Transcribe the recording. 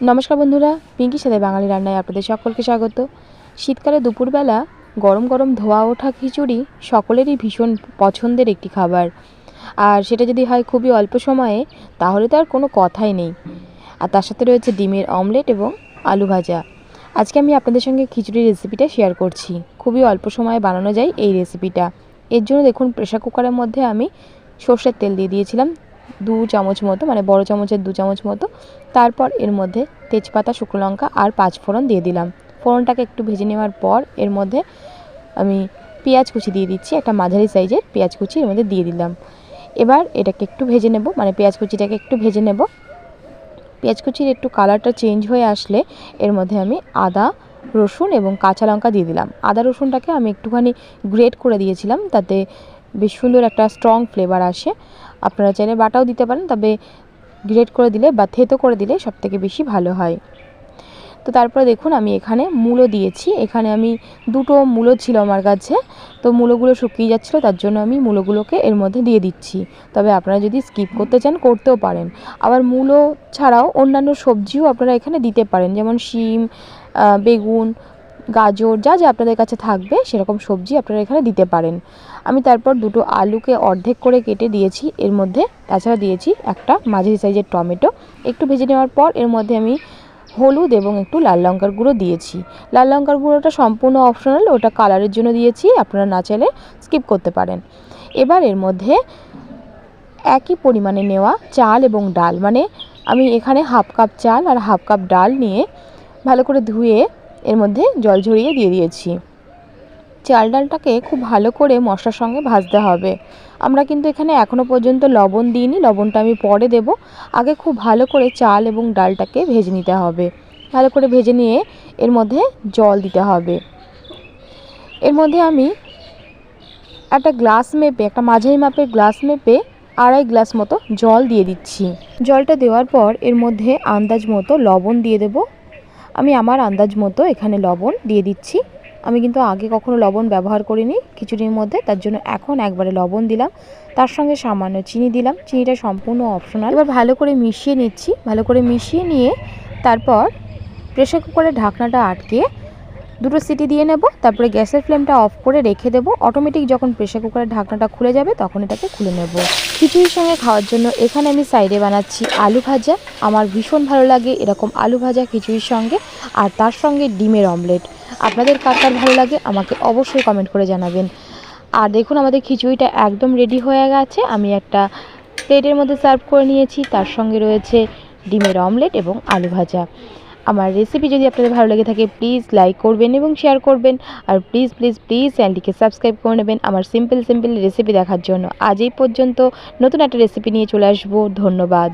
নমস্কার বন্ধুরা পিঙ্কির সাথে বাঙালি রান্নায় আপনাদের সকলকে স্বাগত। শীতকালে দুপুরবেলা গরম গরম ধোয়া ওঠা খিচুড়ি সকলেরই ভীষণ পছন্দের একটি খাবার। আর সেটা যদি হয় খুবই অল্প সময়ে, তাহলে তো আর কোনো কথাই নেই। আর তার সাথে রয়েছে ডিমের অমলেট এবং আলু ভাজা। আজকে আমি আপনাদের সঙ্গে খিচুড়ির রেসিপিটা শেয়ার করছি। খুবই অল্প সময়ে বানানো যায় এই রেসিপিটা এর জন্য দেখুন প্রেশার কুকারের মধ্যে আমি সর্ষের তেল দিয়ে দিয়েছিলাম। দু চামচ মতো মানে বড় চামচের দু চামচ মতো। তারপর এর মধ্যে তেজপাতা, শুকনো লঙ্কা আর পাঁচ ফোড়ন দিয়ে দিলাম। ফোড়নটাকে একটু ভেজে নেওয়ার পর এর মধ্যে আমি পেঁয়াজ কুচি দিয়ে দিচ্ছি, একটা মাঝারি সাইজের পেঁয়াজ কুচি এর মধ্যে দিয়ে দিলাম। এবার এটাকে একটু ভেজে নেব মানে পেঁয়াজ কুচিটাকে একটু ভেজে নেব। পেঁয়াজ কুচির একটু কালারটা চেঞ্জ হয়ে আসলে এর মধ্যে আমি আদা, রসুন এবং কাঁচা লঙ্কা দিয়ে দিলাম। আদা, রসুনটাকে আমি একটুখানি গ্রেট করে দিয়েছিলাম, তাতে বেশ সুন্দর একটা স্ট্রং ফ্লেভার আসে। আপনারা চাইলে বাটাও দিতে পারেন, তবে গ্রেট করে দিলে বা থেতো করে দিলে সবথেকে বেশি ভালো হয়। তো তারপরে দেখুন, আমি এখানে মূলো দিয়েছি। এখানে আমি দুটো মূলো ছিল আমার কাছে। তো মূলোগুলো শুকিয়ে যাচ্ছিল, তার জন্য আমি মূলোগুলোকে এর মধ্যে দিয়ে দিচ্ছি। তবে আপনারা যদি স্কিপ করতে চান, করতেও পারেন। আবার মূলো ছাড়াও অন্যান্য সবজিও আপনারা এখানে দিতে পারেন, যেমন শিম বেগুন গাজর, যা যা আপনাদের কাছে থাকবে, সেরকম সবজি আপনারা এখানে দিতে পারেন। আমি তারপর দুটো আলুকে অর্ধেক করে কেটে দিয়েছি। এর মধ্যে তাছাড়া দিয়েছি একটা মাঝারি সাইজের টমেটো। একটু ভেজে নেওয়ার পর এর মধ্যে আমি হলুদ এবং একটু লাল লঙ্কার গুঁড়ো দিয়েছি। লাল লঙ্কার গুঁড়োটা সম্পূর্ণ অপশনাল ওটা কালারের জন্য দিয়েছি, আপনারা না চাইলে স্কিপ করতে পারেন। এবার এর মধ্যে একই পরিমাণে নেওয়া চাল এবং ডাল। মানে আমি এখানে হাফ কাপ চাল আর হাফ কাপ ডাল নিয়ে ভালো করে ধুয়ে এর মধ্যে জল ঝরিয়ে দিয়ে দিয়েছি। চাল ডালটাকে খুব ভালো করে মশলার সঙ্গে ভাজতে হবে। আমরা কিন্তু এখানে এখনও পর্যন্ত লবণ দিইনি, লবণটা আমি পরে দেব। আগে খুব ভালো করে চাল এবং ডালটাকে ভেজে নিতে হবে। ভালো করে ভেজে নিয়ে এর মধ্যে জল দিতে হবে। এর মধ্যে আমি একটা গ্লাস মেপে, একটা মাঝারি মাপের গ্লাস মেপে আড়াই গ্লাস মতো জল দিয়ে দিচ্ছি। জলটা দেওয়ার পর এর মধ্যে আন্দাজ মতো লবণ দিয়ে দেব। আমি আমার আন্দাজ মতো এখানে লবণ দিয়ে দিচ্ছি। আমি কিন্তু আগে কখনো লবণ ব্যবহার করিনি খিচুড়ির মধ্যে, তার জন্য এখন একবারে লবণ দিলাম। তার সঙ্গে সামান্য চিনি দিলাম। চিনিটা সম্পূর্ণ অপশনাল এবার ভালো করে মিশিয়ে নিচ্ছি। ভালো করে মিশিয়ে নিয়ে তারপর প্রেশার কুকারের ঢাকনাটা আটকে দুটো সিটি দিয়ে নেব, তারপরে গ্যাসের ফ্লেমটা অফ করে রেখে দেবো। অটোমেটিক যখন প্রেশার কুকারের ঢাকনাটা খুলে যাবে, তখন এটাকে খুলে নেব। খিচুড়ির সঙ্গে খাওয়ার জন্য এখানে আমি সাইডে বানাচ্ছি আলু ভাজা। আমার ভীষণ ভালো লাগে এরকম আলু ভাজা খিচুড়ির সঙ্গে, আর তার সঙ্গে ডিমের অমলেট আপনাদের কার কার ভালো লাগে আমাকে অবশ্যই কমেন্ট করে জানাবেন। আর দেখুন, আমাদের খিচুড়িটা একদম রেডি হয়ে গেছে। আমি একটা প্লেটের মধ্যে সার্ভ করে নিয়েছি। তার সঙ্গে রয়েছে ডিমের অমলেট এবং আলু ভাজা। আমার রেসিপি যদি আপনাদের ভালো লেগে থাকে প্লিজ লাইক করবেন এবং শেয়ার করবেন। আর প্লিজ প্লিজ প্লিজ চ্যানেলটিকে সাবস্ক্রাইব করে নেবেন আমার সিম্পল সিম্পল রেসিপি দেখার জন্য। আজ এই পর্যন্ত নতুন একটা রেসিপি নিয়ে চলে আসব। ধন্যবাদ।